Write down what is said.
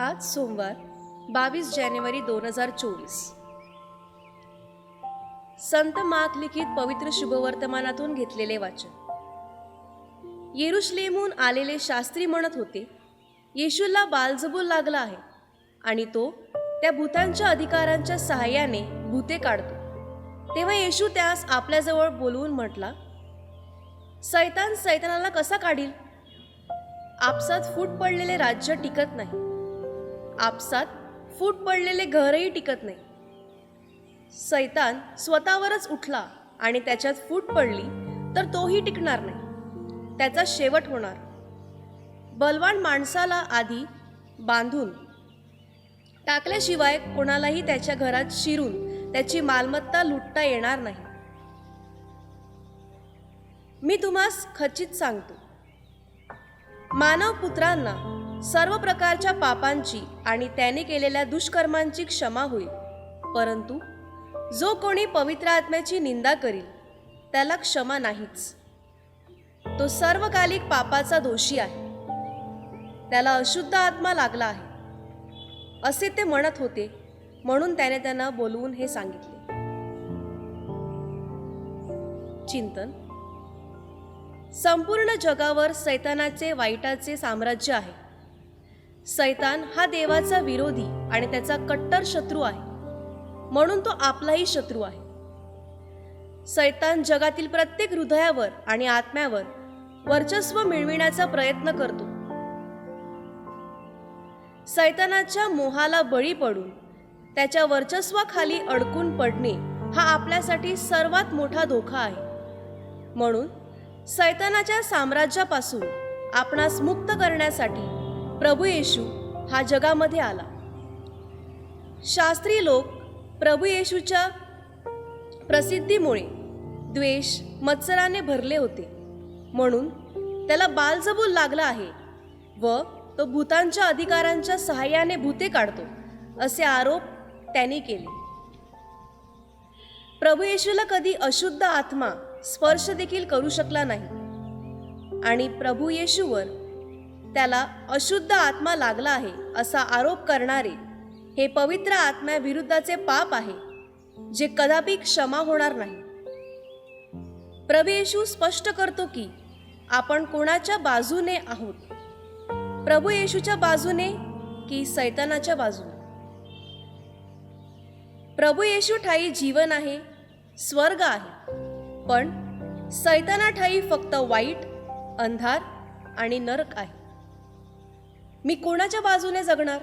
आज सोमवार बावीस जानेवारी दोन हजार चोवीस. संत माक लिखित पवित्र शुभवर्तमानातून घेतलेले वाचन. येरुश्लेमहून आलेले शास्त्री म्हणत होते येशूला बालजबूल लागला आहे आणि तो त्या भूतांच्या अधिकारांच्या सहाय्याने भूते काढतो. तेव्हा येशू त्यास आपल्याजवळ बोलवून म्हटला सैतान सैतानाला कसा काढील? आपसात फूट पडलेले राज्य टिकत नाही. आपसात फूट पडलेले घरही टिकत नाही. सैतान स्वतःवरच उठला आणि त्याच्यात फूट पडली तर तोही टिकणार नाही. त्याचा शेवट होणार. बलवान माणसाला आधी बांधून टाकल्याशिवाय कोणालाही त्याच्या घरात शिरून त्याची मालमत्ता लुटता येणार नाही. मी तुम्हास खचित सांगतो. मानव पुत्रांना सर्व प्रकारच्या पापांची आणि त्याने केलेल्या दुष्कर्मांची क्षमा होईल. परंतु जो कोणी पवित्र आत्म्याची निंदा करील त्याला क्षमा नाहीच. तो सर्वकालिक पापाचा दोषी आहे. त्याला अशुद्ध आत्मा लागला आहे. असे ते म्हणत होते म्हणून त्याने त्यांना बोलवून हे सांगितले. चिंतन. संपूर्ण जगावर सैतानाचे वाईटाचे साम्राज्य आहे. सैतान हा देवाचा विरोधी आणि त्याचा कट्टर शत्रू आहे. म्हणून तो आपलाही शत्रू आहे. सैतान जगातील प्रत्येक हृदयावर आणि आत्म्यावर वर्चस्व मिळविण्याचा प्रयत्न करतो. सैतानाच्या मोहाला बळी पडून त्याच्या वर्चस्वाखाली अडकून पडणे हा आपल्यासाठी सर्वात मोठा धोका आहे. म्हणून सैतानाच्या साम्राज्यापासून आपणास मुक्त करण्यासाठी प्रभू येशू हा जगामध्ये आला. शास्त्री लोक प्रभू येशूच्या प्रसिद्धीमुळे द्वेष मत्सराने भरले होते. म्हणून त्याला बालजबूल लागला आहे व तो भूतांच्या अधिकारांच्या सहाय्याने भूते काढतो असे आरोप त्यांनी केले. प्रभू येशूला कधी अशुद्ध आत्मा स्पर्श देखील करू शकला नाही. आणि प्रभू येशूवर त्याला अशुद्ध आत्मा लागला आहे असा आरोप करणारे. हे पवित्र आत्म्याविरुद्धाचे पाप आहे जे कदापि क्षमा होणार नाही. प्रभू स्पष्ट करतो की आपण कोणाच्या बाजूने आहोत? प्रभू येशूच्या बाजूने की सैतानाच्या बाजूने? प्रभू येशू ठाई जीवन आहे स्वर्ग आहे पण सैताना ठाई फक्त वाईट अंधार आणि नरक आहे. मी कोणाच्या बाजूने जगणार?